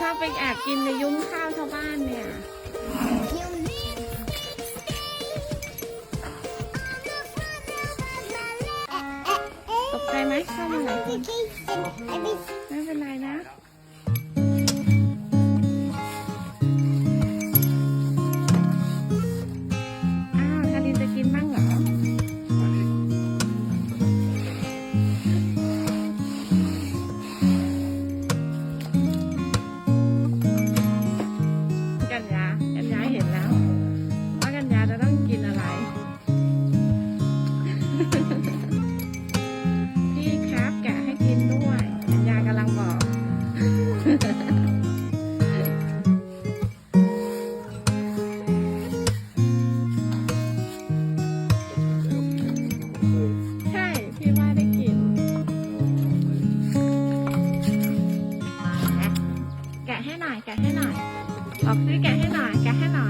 ชอบไปแอบกินในยุ้งข้าวชาวบ้านเนี่ย ตกใจไหมเข้ามาหลายคนไม่เป็นไรนะอ้าวทารินจะกินบ้างเหรอ ใช่พี่ว่าได้กิน แกะให้หน่อยแกะให้หน่อยออกซิแกะให้หน่อยแกะให้หน่อย